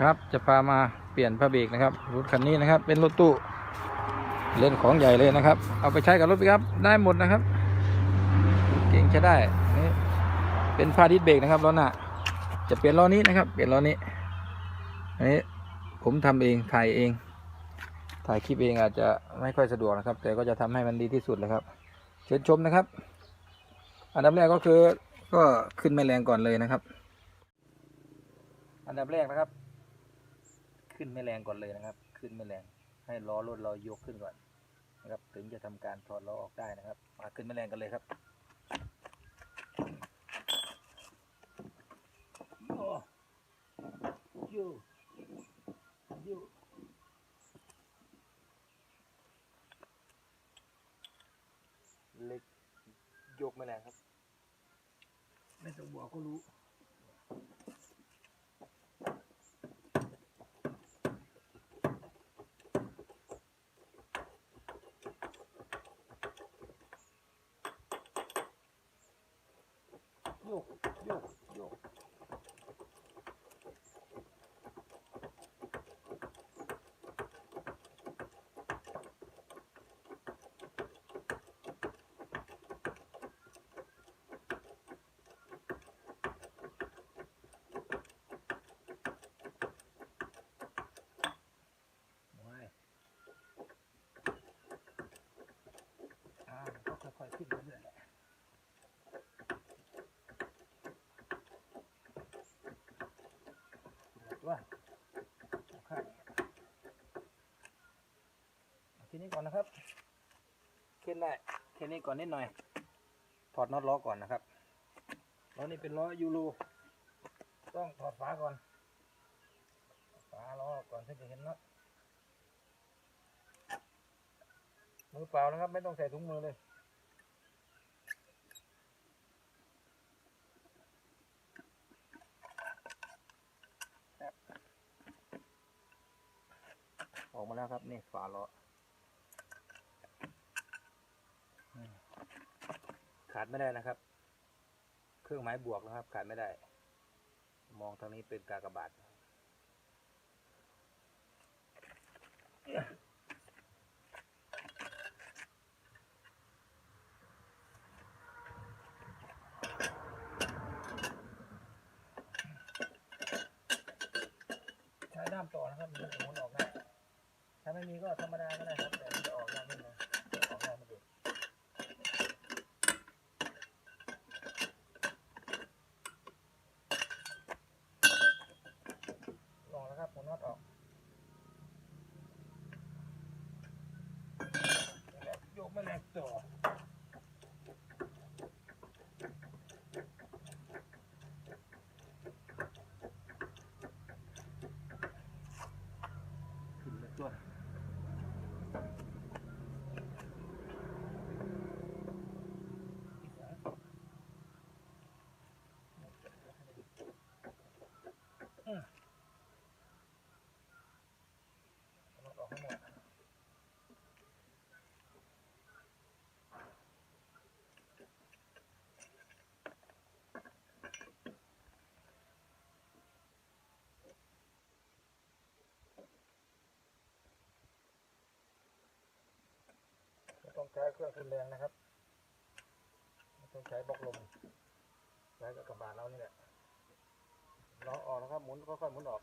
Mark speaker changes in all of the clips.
Speaker 1: ครับจะพามาเปลี่ยนผ้าเบรกนะครับรถคันนี้นะครับ เป็นรถตู้เล่นของใหญ่เลยนะครับ เอาไปใช้กับรถปิกอัพได้หมดนะครับเก่งใช้ได้นี่เป็นผ้าดิสเบรกนะครับล้อหน้าจะเปลี่ยนล้อนี้นะครับ เปลี่ยนล้อนี้อันนี้ผมทำเองถ่ายเอง ถ่ายคลิปเองอาจจะไม่ค่อยสะดวกนะครับ แต่ก็จะทำให้มันดีที่สุดเลยครับ เชิญชมนะครับ อันดับแรกก็คือก็ขึ้นแม่แรงก่อนเลยนะครับ อันดับแรกนะครับ ขึ้นแม่แรงก่อนเลยนะครับ ขึ้นแม่แรง ให้ล้อรถเรายกขึ้นก่อนนะครับ ถึงจะทำการถอดล้อออกได้นะครับ มาขึ้นแม่แรงกันเลยครับโอ้ยูยูเล็กยกแม่แรงครับ ไม่ต้องบอกก็รู้ โยกโยกโยกว้ายอ่ามันก็ค่อยๆขึ้นเรื่อยๆแหละ ตัวเอาข้างเอาทีนี้ก่อนนะครับเข็นได้แค่นี้ก่อนนิดหน่อย ถอดน็อตล้อก่อนนะครับล้อนี้เป็นล้อยูโรต้องถอดฝาก่อน ฝาล้อก่อนถึงจะเห็นน็อตมือเปล่านะครับ ไม่ต้องใส่ถุงมือเลยออกมาแล้วครับ นี่ฝาล้อมขาด ไม่ได้นะครับ เครื่องหมายบวกนะครับ ขาดไม่ได้ มองทางนี้เป็นกากบาทใช้ด้ามต่อนะครับมันจะหมุนออกได้ ถ้าไม่มีก็ธรรมดาก็ได้ครับ แต่มันจะออกยากนิดนึงออกได้ไม่ดีลองแล้วครั บหัวน็อตออกโยกแม่แรงต่อขึ้นเลยตัว เอาน็อตออกให้หมดไม่ต้องใช้เครื่องทุนแรงนะครับต้องใช้บล็อกลมใช้กับกระบาดเรานี่แหละเราออกนะครับหมุนค่อยๆหมุนออก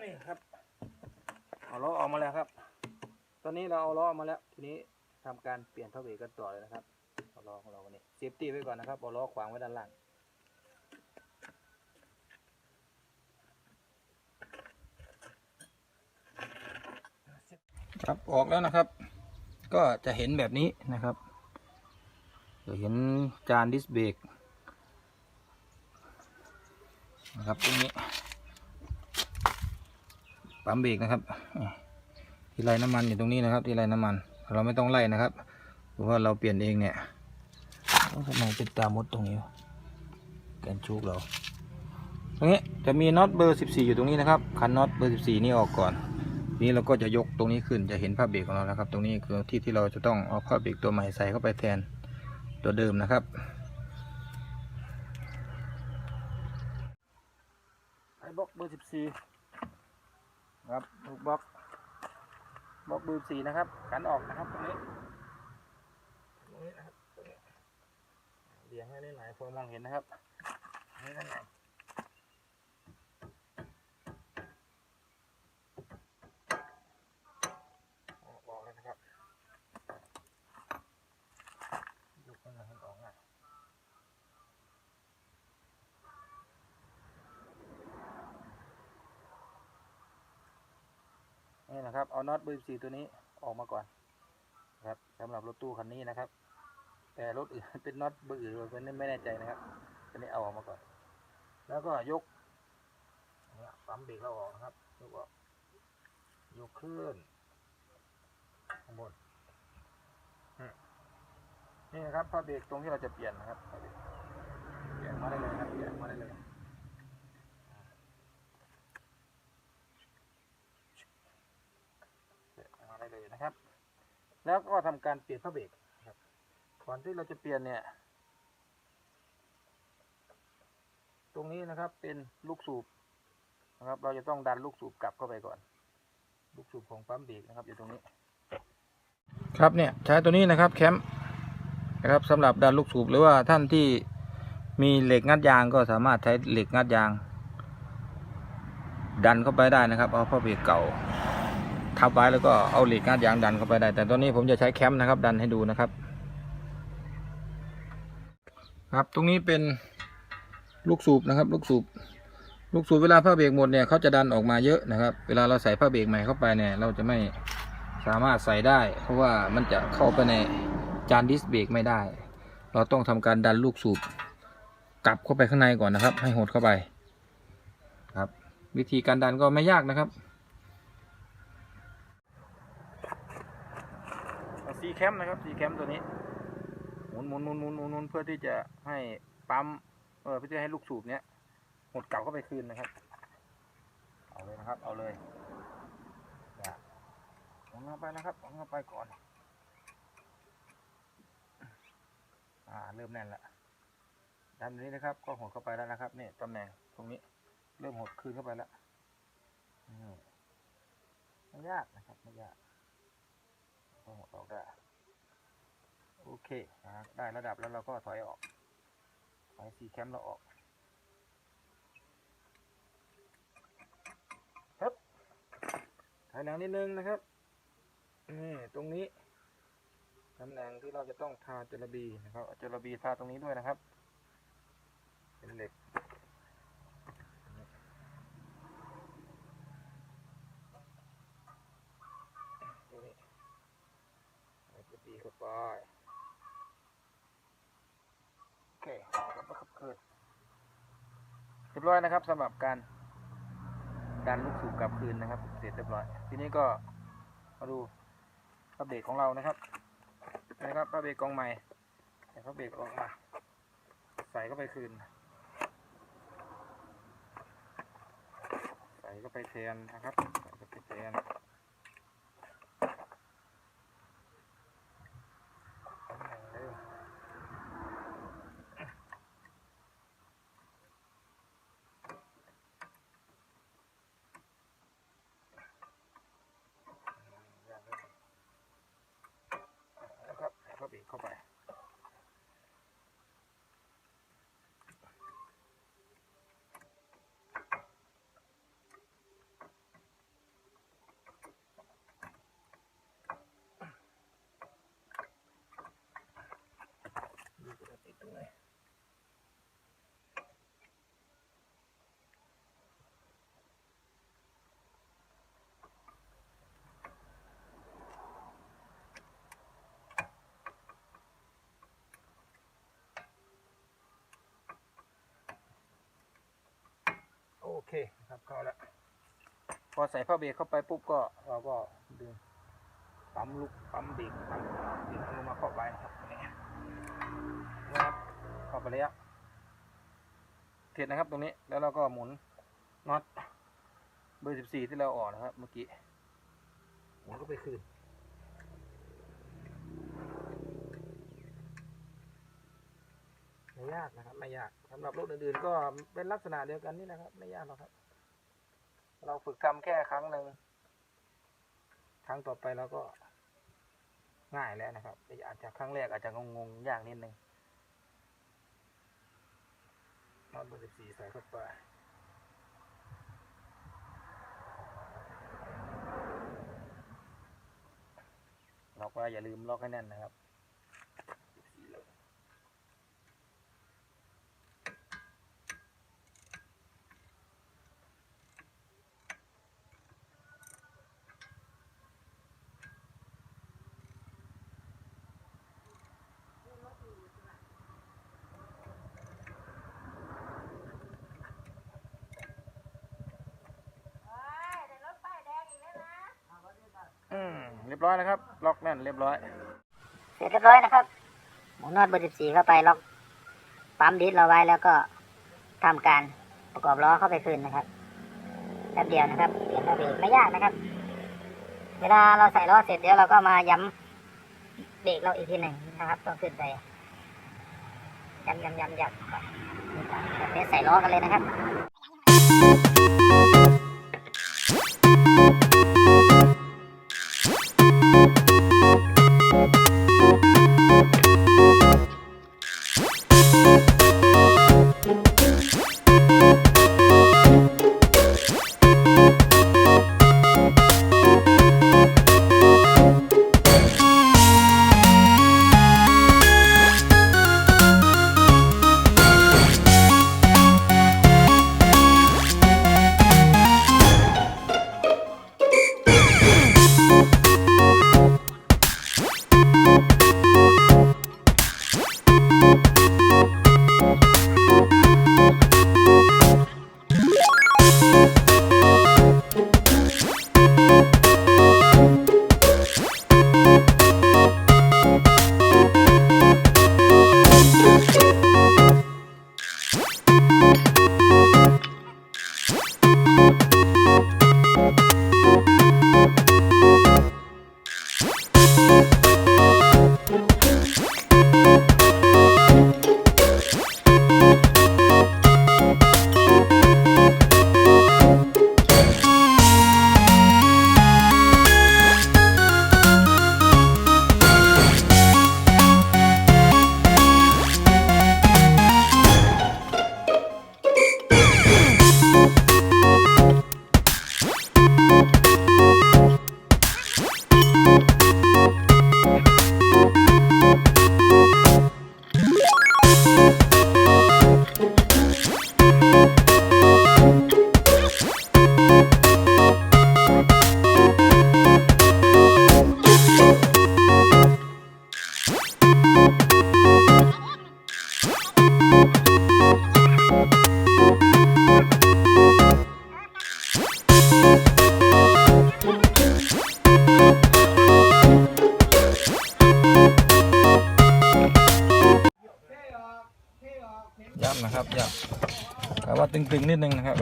Speaker 1: นี่ครับ เอาล้อออกมาแล้วครับ ตอนนี้เราเอาล้อออกมาแล้ว ทีนี้ทำการเปลี่ยนพระเบรกกันต่อเลยนะครับเอาล้อของเราวันนี้เซฟตี้ไว้ก่อนนะครับเอาล้อขวางไว้ด้านล่างครับออกแล้วนะครับ ก็จะเห็นแบบนี้นะครับจะเห็นจานดิสเบรกนะครับตรงนี้ ปั๊มเบรกนะครับที่ไล่น้ำมันอยู่ตรงนี้นะครับ ที่ไล่น้ำมัน เราไม่ต้องไล่นะครับเพราะว่าเราเปลี่ยนเองเนี่ยเอ้าทำไมเป็นตามดตรงนี้วะแกนชุกเราตรงนี้จะมีน็อตเบอร์ 14 อยู่ตรงนี้นะครับคันน็อตเบอร์ 14 นี่ออกก่อนนี้เราก็จะยกตรงนี้ขึ้นจะเห็นผ้าเบรกของเราแล้วครับ ตรงนี้คือที่ที่เราจะต้องเอาผ้าเบรกตัวใหม่ใส่เข้าไปแทนตัวเดิมนะครับไอ้บล็อกเบอร์ 14 ครับลูกบล็อกบล็อกเบอร์14นะครับกันออกนะครับตรงนี้ตรงนี้นะครับตรงนี้เรียงให้ได้หน่อยพอมองเห็นนะครับให้ได้หนไหนออกบอกเลยนะครับยกมันให้ออกอะ นะครับ เอาน็อตเบอร์สี่ตัวนี้ออกมาก่อนนะครับสำหรับรถตู้คันนี้นะครับ แต่รถอื่นเป็นน็อตเบอร์อื่นเป็นไม่แน่ใจนะครับตัวนี้เอาออกมาก่อน แล้วก็ยกเนี่ยปั๊มเบรกเราออกนะครับยกออกยกขึ้นข้างบนนี่นะครับผ้าเบรกตรงที่เราจะเปลี่ยนนะครับเปลี่ยนมาได้เลยครับเปลี่ยนมาได้เลย นะครับ แล้วก็ทำการเปลี่ยนผ้าเบรกครับก่อนที่เราจะเปลี่ยนเนี่ย ตรงนี้นะครับเป็นลูกสูบนะครับ เราจะต้องดันลูกสูบกลับเข้าไปก่อน ลูกสูบของปั๊มเบรกนะครับอยู่ตรงนี้ ครับเนี่ยใช้ตัวนี้นะครับแคมป์นะครับสำหรับดันลูกสูบหรือว่าท่านที่มีเหล็กงัดยางก็สามารถใช้เหล็กงัดยาง ดันเข้าไปได้นะครับ เอาผ้าเบรกเก่า ทับไว้แล้วก็เอาเหล็กงัดยางดันเข้าไปได้ แต่ตัวนี้ผมจะใช้แคมป์นะครับ ดันให้ดูนะครับ ครับตรงนี้เป็นลูกสูบนะครับ ลูกสูบลูกสูบเวลาผ้าเบรกหมดเนี่ยเขาจะดันออกมาเยอะนะครับ เวลาเราใส่ผ้าเบรกใหม่เข้าไปเนี่ย เราจะไม่สามารถใส่ได้ เพราะว่ามันจะเข้าไปในจานดิสเบรกไม่ได้ เราต้องทำการดันลูกสูบกลับเข้าไปข้างในก่อนนะครับ ให้หดเข้าไปครับ วิธีการดันก็ไม่ยากนะครับซี แคมป์นะครับซีแคมป์ตัวนี้ หมุนหมุนหมุนหมุนหมุนเพื่อที่จะให้ปั๊มเออเพื่อที่ให้ลูกสูบเนี้ยหดเกลับเข้าไปคืนนะครับ เอาเลยนะครับ เอาเลยอย่าหมุนเข้าไปนะครับหมุนเข้าไปก่อน อ่าเริ่มแน่นละด้านนี้นะครับ ก็หดเข้าไปแล้วนะครับนี่ตำแหน่งตรงนี้ เริ่มหดคืนเข้าไปแล้วไม่ยากนะครับไม่ยากก็หดออกได้ โอเคนะครับได้ระดับแล้วเราก็ถอยออกถอยสีแคมเราออกครับถอยหลังนิดนึงนะครับนี่ตรงนี้ตำแหน่งที่เราจะต้องทาเจลบีนะครับเจลบีทาตรงนี้ด้วยนะครับ เป็นเหล็กตรงนี้เอาเจลาบีเข้าไปโอเคกลับมาขับคืนเรียบร้อยนะครับสำหรับการการลูกสูบกลับคืนนะครับ เสร็จเรียบร้อย ทีนี้ก็มาดูพระเบรกของเรานะครับนะครับพระเบรกกองใหม่แต่พับเบรกออกมาใส่เข้าไปคืน ใส่เข้าไปแทนนะครับใส่เข้าไปแทนตำแหน่งเดิมอย่างเดิมนะครับใส่พระเบรกเข้าไป เคครับเข้าแล้วพอใส่ผ้าเบรกเข้าไปปุ๊บก็เราก็ดึงปั๊มลูกปั๊มเบรกปั๊มเบรกลงมาครอบไว้นะครับนี้นะครับเข้าไปแล้วเสร็จนะครับตรงนี้แล้วเราก็หมุนน็อตเบอร์สิบสี่ที่เราออกนะครับ เมื่อกี้หมุนก็ไปคืนไม่ยากนะครับ ไม่ยากสำหรับรถอื่นๆ ก็เป็นลักษณะเดียวกันนี่นะครับ ไม่ยากหรอกครับ เราฝึกทำแค่ครั้งหนึ่งครั้งต่อไปเราก็ง่ายแล้วนะครับอาจจะครั้งแรกอาจจะงงๆยากนิดนึงน็อตเบอร์สิบสี่ใส่เข้าไปเราก็อย่าลืมล็อกให้แน่นนะครับ ยบร้อยนะครับ ล็อกแน่นเรียบร้อย
Speaker 2: เสร็จเรียบร้อยนะครับ หมุนน็อตเบอร์สิบสี่เข้าไปล็อก ปั๊มดิสเราไว้แล้วก็ทำการประกอบล้อเข้าไปคืนนะครับแป๊บเดียวนะครับเปลี่ยนระเบรกไม่ยากนะครับ เวลาเราใส่ล้อเสร็จเดี๋ยวเราก็มาย้ำเบรกเราอีกทีหนึ่งนะครับต้องขึ้นไปย้ำย้ำย้ำย้ำแบบนี้ใส่ล้อกันเลยนะครับ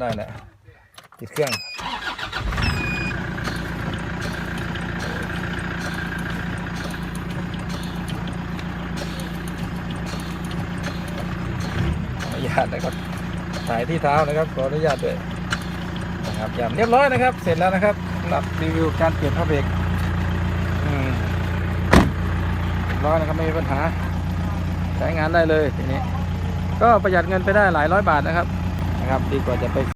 Speaker 1: ได้แหละติดเครื่องขออนุญาตนะครับถ่ายที่เท้านะครับขออนุญาตด้วยนะครับย้ำเรียบร้อยนะครับ เสร็จแล้วนะครับสำหรับรีวิวการเปลี่ยนผ้าเบรกร้อยนะครับไม่มีปัญหาใช้งานได้เลยทีนี้ ก็ประหยัดเงินไปได้หลายร้อยบาทนะครับนะครับ ดีกว่าจะไป